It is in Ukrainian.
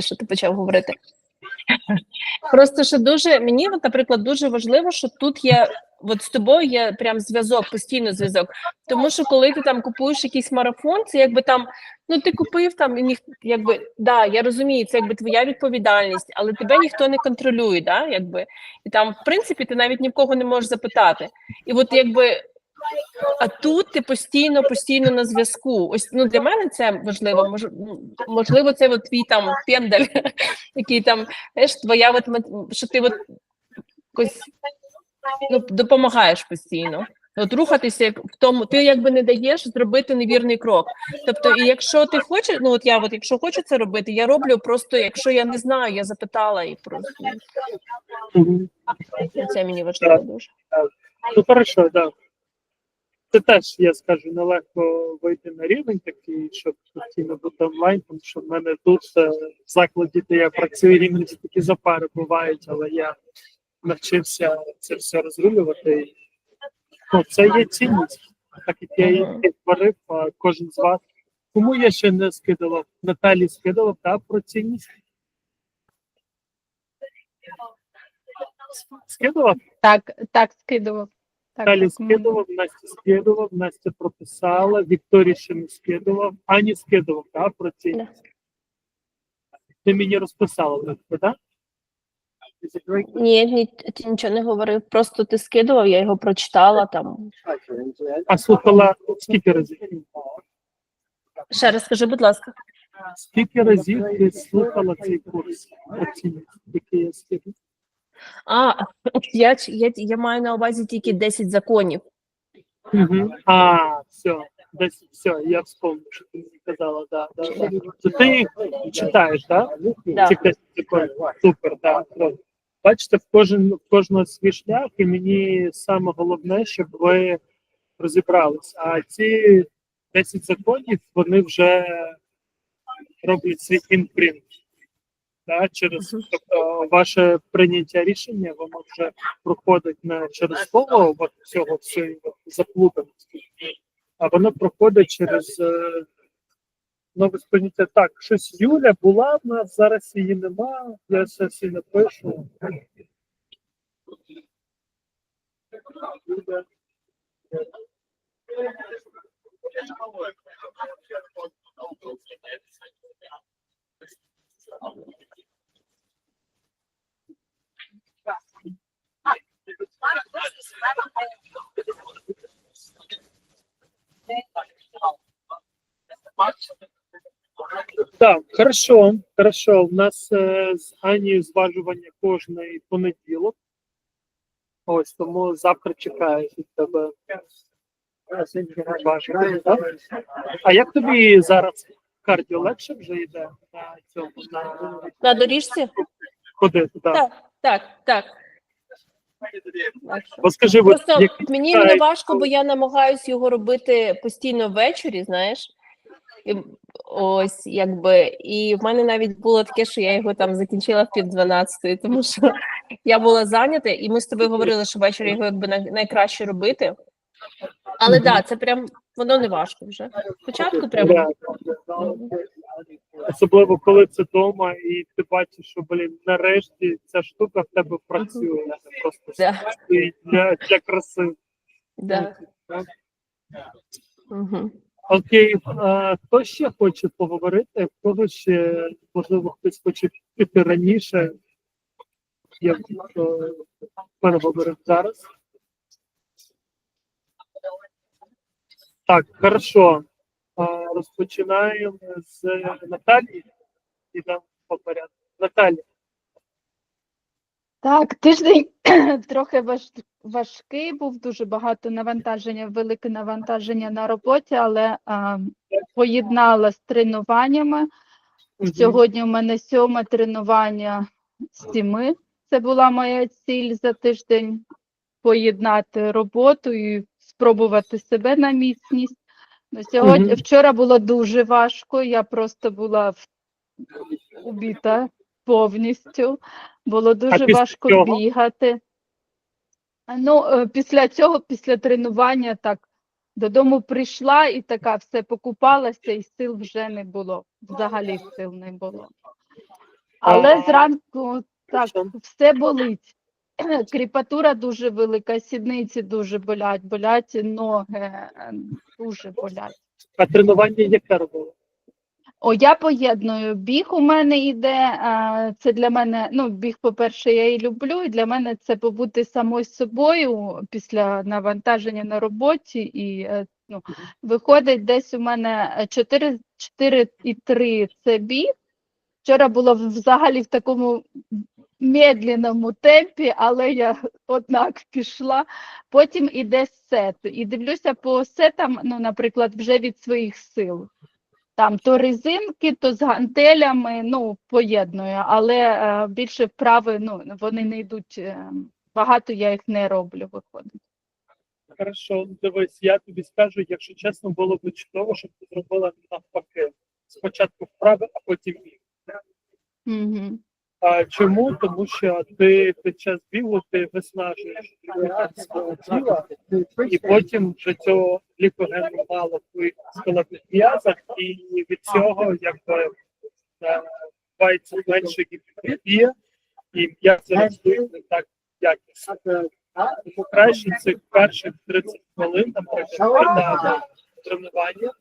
що ти почав говорити. Просто що дуже мені, наприклад, дуже важливо, що тут є от з тобою є прям зв'язок, постійно зв'язок. Тому що коли ти там купуєш якийсь марафон, це якби там ну ти купив там і ніх, якби да, я розумію, це якби твоя відповідальність, але тебе ніхто не контролює, да, якби і там, в принципі, ти навіть ні в кого не можеш запитати. І от якби. А тут ти постійно, постійно на зв'язку. Ось ну для мене це важливо. Мож, можливо, це от твій там пендель, який там знаєш, твоя от що ти от якось ну, допомагаєш постійно. От рухатися як в тому, ти якби не даєш зробити невірний крок. Тобто, і якщо ти хочеш, ну от я, от якщо хочу це робити, я роблю просто, якщо я не знаю, я запитала і просто це мені важливо дуже. Ну хорошо, да. Це теж, я скажу, нелегко вийти на рівень такий, щоб постійно бути онлайн, тому що в мене тут е, в закладі, де я працюю, іноді такі запари бувають, але я навчився це все розрулювати. Ну, це є цінність. Так як я її а кожен з вас. Кому я ще не скидував? Наталі скидував та про цінність? Скидував? Так, так, скидував. Так, Далі скидував, Настя скидував, Настя прописала, Вікторія ще не скидував, Ані скидував, так, про ці. Да. Ти мені розписала, так? Да? Ні, ні, ти нічого не говорив. Просто ти скидував, я його прочитала там. А слухала скільки разів? Ще раз скажи, будь ласка. Скільки разів ти слухала цей курс, який я скидав? А, я, я, я маю на увазі тільки 10 законів. Угу. А, все, десь все, я вспомнив, що ти мені казала, да, да. да. То ти їх читаєш? Да. Ці 10 секунд. Супер. Да. Бачите, в кожен в кожного свій шлях, і мені саме головне, щоб ви розібрались. А ці 10 законів вони вже роблять свій імпринт. Да, через тобто ваше прийняття рішення воно вже проходить не через слово от цього всього заплутаності, а воно проходить через е, нове сприйняття. Так, щось Юля була в нас, зараз її нема, я все всі напишу. Юля. Так, хорошо, хорошо. У нас е, з Анією зважування кожний понеділок. Ось тому завтра чекаю від тебе. зважування, так? А як тобі зараз кардіо легше вже йде на цьому на На доріжці? ходити? Так. Так, так, так. Бо скажи, от, Просто як мені не важко, бо я намагаюся його робити постійно ввечері, знаєш. Ось якби. І в мене навіть було таке, що я його там закінчила в пів дванадцятої, тому що я була зайнята, і ми з тобою говорили, що ввечері його якби найкраще робити. Але так, Мгм. да, це прям воно не важко вже. Спочатку прям Да. Особливо коли це вдома, і ти бачиш, що блін, нарешті ця штука в тебе працює, а не просто стоїть для, для краси. да. Угу. Окей, а, хто ще хоче поговорити? Кого ще можливо хтось хоче піти раніше? Я е, переговорив зараз. Так, хорошо. А, розпочинаємо з Наталії. Ідемо по порядку. Наталі, Так, тиждень трохи важ, важкий був, дуже багато навантаження, велике навантаження на роботі, але а, поєднала з тренуваннями. Сьогодні у мене сьоме тренування з сіми. Це була моя ціль за тиждень поєднати роботу і спробувати себе на міцність. Ну, Сьогодні, вчора було дуже важко, я просто була в- убита повністю. Було дуже після важко цього? бігати. Ну, е, після цього, після тренування, так додому прийшла і така все покупалася, і сил вже не було. Взагалі сил не було. Але зранку так все болить. Кріпатура дуже велика, сідниці дуже болять, болять ноги, е, дуже болять. А тренування яке робили? О, я поєдную. Біг у мене йде. а, Це для мене, ну, біг, по-перше, я і люблю, і для мене це побути самою собою після навантаження на роботі. І е, ну, виходить десь у мене 4, 4,3 це біг. Вчора було взагалі в такому медленному темпі, але я однак пішла. Потім іде сет. І дивлюся по сетам, ну, наприклад, вже від своїх сил. Там то резинки, то з гантелями, ну, поєдную, але е, більше вправи, ну, вони не йдуть. е, багато я їх не роблю, виходить. Хорошо, дивись, я тобі скажу, якщо чесно, було б чудово, щоб ти зробила навпаки. Спочатку вправи, а потім їх. Угу. А чому? Тому що ти під час бігу ти виснажуєш свого тіла, і потім вже цього лікогену мало в скелетних м'язах, і від цього якби е, відбувається менше гіпертрофія, і м'язи ростуть не так якісно. Краще цих перших 30 хвилин, на тренування